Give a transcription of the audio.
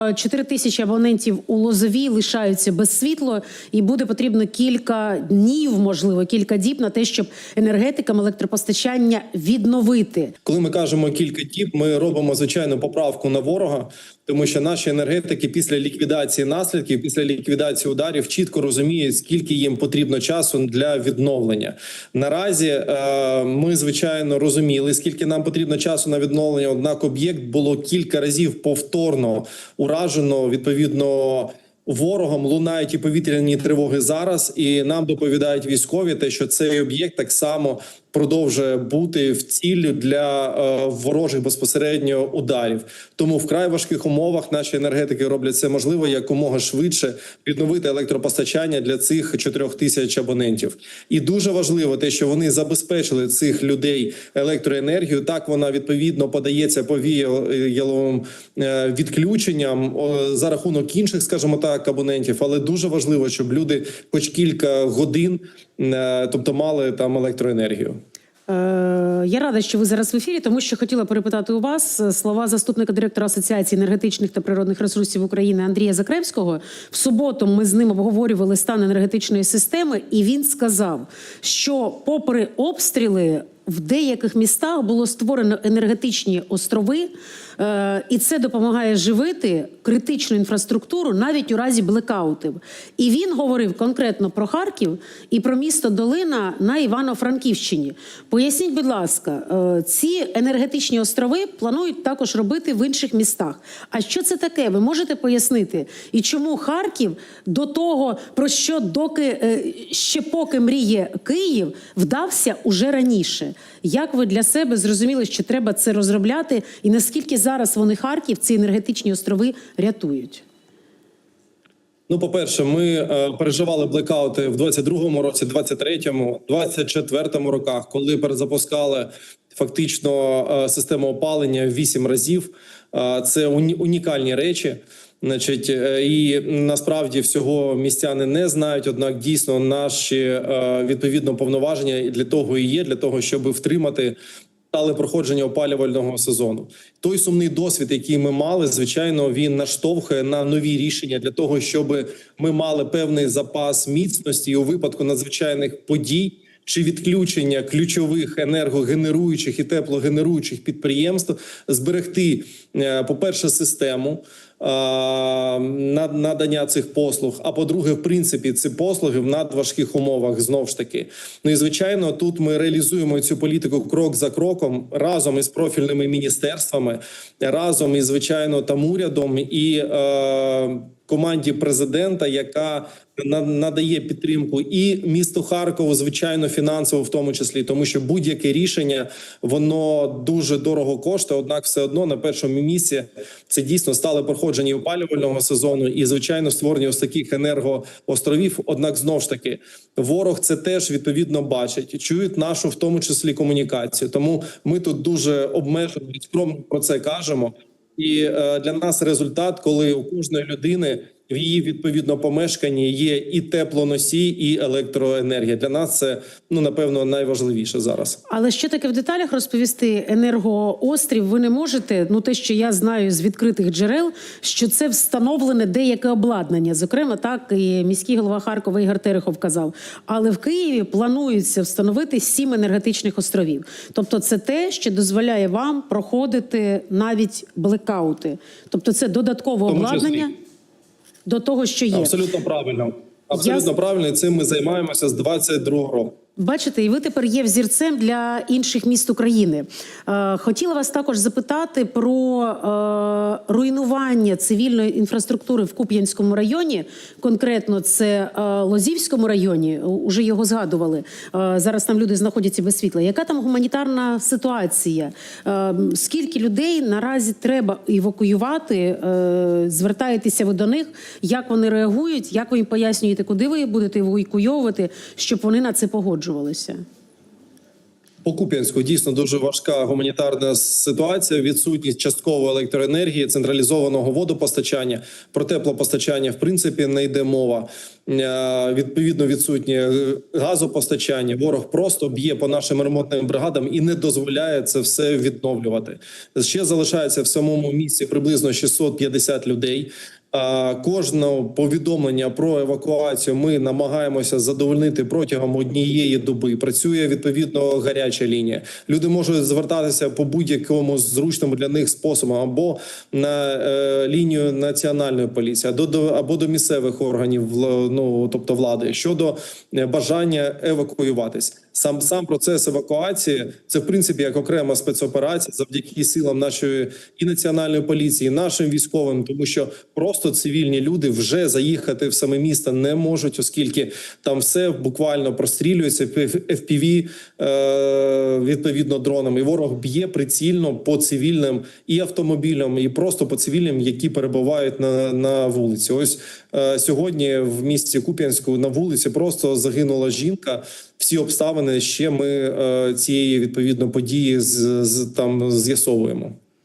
4 тисячі абонентів у Лозовій лишаються без світла, і буде потрібно кілька днів, можливо, кілька діб на те, щоб енергетикам електропостачання відновити. Коли ми кажемо кілька діб, ми робимо звичайно поправку на ворога, тому що наші енергетики після ліквідації наслідків, після ліквідації ударів, чітко розуміють, скільки їм потрібно часу для відновлення. Наразі е, ми звичайно розуміли, скільки нам потрібно часу на відновлення. Однак об'єкт було кілька разів повторно уражено відповідно. Ворогом лунають і повітряні тривоги зараз, і нам доповідають військові, те, що цей об'єкт так само продовжує бути в ціллю для е, ворожих безпосередньо ударів. Тому в край важких умовах наші енергетики роблять це можливо якомога швидше відновити електропостачання для цих 4 тисяч абонентів. І дуже важливо те, що вони забезпечили цих людей електроенергію. Так вона відповідно подається по віяловим е, відключенням за рахунок інших, скажімо так, абонентів. Але дуже важливо, щоб люди, хоч кілька годин, е, тобто мали там електроенергію. Е, Я рада, що ви зараз в ефірі, тому що хотіла перепитати у вас е, слова заступника директора Асоціації енергетичних та природних ресурсів України Андрія Закревського. В суботу ми з ним обговорювали стан енергетичної системи, і він сказав, що, попри обстріли, в деяких містах було створено енергетичні острови, е, і це допомагає живити критичну інфраструктуру навіть у разі блекаутів. І він говорив конкретно про Харків і про місто Долина на Івано-Франківщині. Поясніть, будь ласка, е, ці енергетичні острови планують також робити в інших містах. А що це таке? Ви можете пояснити? І чому Харків до того, про що доки е, ще поки мріє Київ, вдався уже раніше? Як ви для себе зрозуміли, що треба це розробляти, і наскільки зараз вони Харків, ці енергетичні острови, рятують? Ну, по-перше, ми е, переживали блекаути в 22-му році, 23-му, 24-му роках, коли перезапускали фактично е, систему опалення в 8 разів. Е, це уні- унікальні речі. Значить, е, і насправді всього містяни не знають. Однак дійсно наші е, відповідно повноваження для того і є для того, щоб втримати стале проходження опалювального сезону. Той сумний досвід, який ми мали, звичайно, він наштовхує на нові рішення для того, щоб ми мали певний запас міцності у випадку надзвичайних подій. Чи відключення ключових енергогенеруючих і теплогенеруючих підприємств зберегти, е, по-перше, систему е, надання цих послуг. А по-друге, в принципі, ці послуги в надважких умовах знов ж таки. Ну і звичайно, тут ми реалізуємо цю політику крок за кроком разом із профільними міністерствами, разом із звичайно там урядом і. Команді президента, яка на- надає підтримку, і місту Харкову, звичайно, фінансово, в тому числі, тому що будь-яке рішення воно дуже дорого коштує. Однак, все одно на першому місці це дійсно стале проходження опалювального сезону і звичайно створення ось таких енергоостровів. Однак, знов ж таки, ворог це теж відповідно бачить, чують нашу в тому числі комунікацію. Тому ми тут дуже обмежено про це кажемо. І е, для нас результат, коли у кожної людини в її відповідно помешканні є і теплоносій, і електроенергія. Для нас це ну напевно найважливіше зараз. Але що таке в деталях розповісти енергоострів? Ви не можете. Ну те, що я знаю з відкритих джерел, що це встановлене деяке обладнання. Зокрема, так і міський голова Харкова Ігор Терехов казав. Але в Києві планується встановити сім енергетичних островів. Тобто, це те, що дозволяє вам проходити навіть блекаути. Тобто, це додаткове обладнання до того, що є. Абсолютно правильно. Абсолютно Я- правильно. І цим ми займаємося з 22-го року. Бачите, і ви тепер є взірцем для інших міст України. Е, Хотіла вас також запитати про е, руйнування цивільної інфраструктури в Куп'янському районі. Конкретно це е, Лозівському районі. Уже його згадували. Зараз там люди знаходяться без світла. Яка там гуманітарна ситуація? Скільки людей наразі треба евакуювати? Звертаєтеся ви до них? Як вони реагують? Як ви їм пояснюєте, куди ви будете евакуйовувати, щоб вони на це погоджувалися? По Куп'янську дійсно дуже важка гуманітарна ситуація. Відсутність часткової електроенергії, централізованого водопостачання. Про теплопостачання в принципі не йде мова. Е, Відповідно, відсутнє газопостачання. Ворог просто б'є по нашим ремонтним бригадам і не дозволяє це все відновлювати. Ще залишається в самому місці приблизно 650 людей. А, Кожне повідомлення про евакуацію ми намагаємося задовольнити протягом однієї доби. Працює відповідно гаряча лінія. Люди можуть звертатися по будь-якому зручному для них способу або на е, лінію національної поліції, або до або до місцевих органів вла- ну тобто влади щодо е, бажання евакуюватись. Сам сам процес евакуації це в принципі як окрема спецоперація завдяки силам нашої і національної поліції, і нашим військовим, тому що просто цивільні люди вже заїхати в саме місто не можуть, оскільки там все буквально прострілюється FPV, е, відповідно дронами. І ворог б'є прицільно по цивільним і автомобілям, і просто по цивільним, які перебувають на, на вулиці. Ось е, сьогодні в місті Куп'янську на вулиці просто загинула жінка. Всі обставини ще ми е, цієї відповідно події з, з там з'ясовуємо.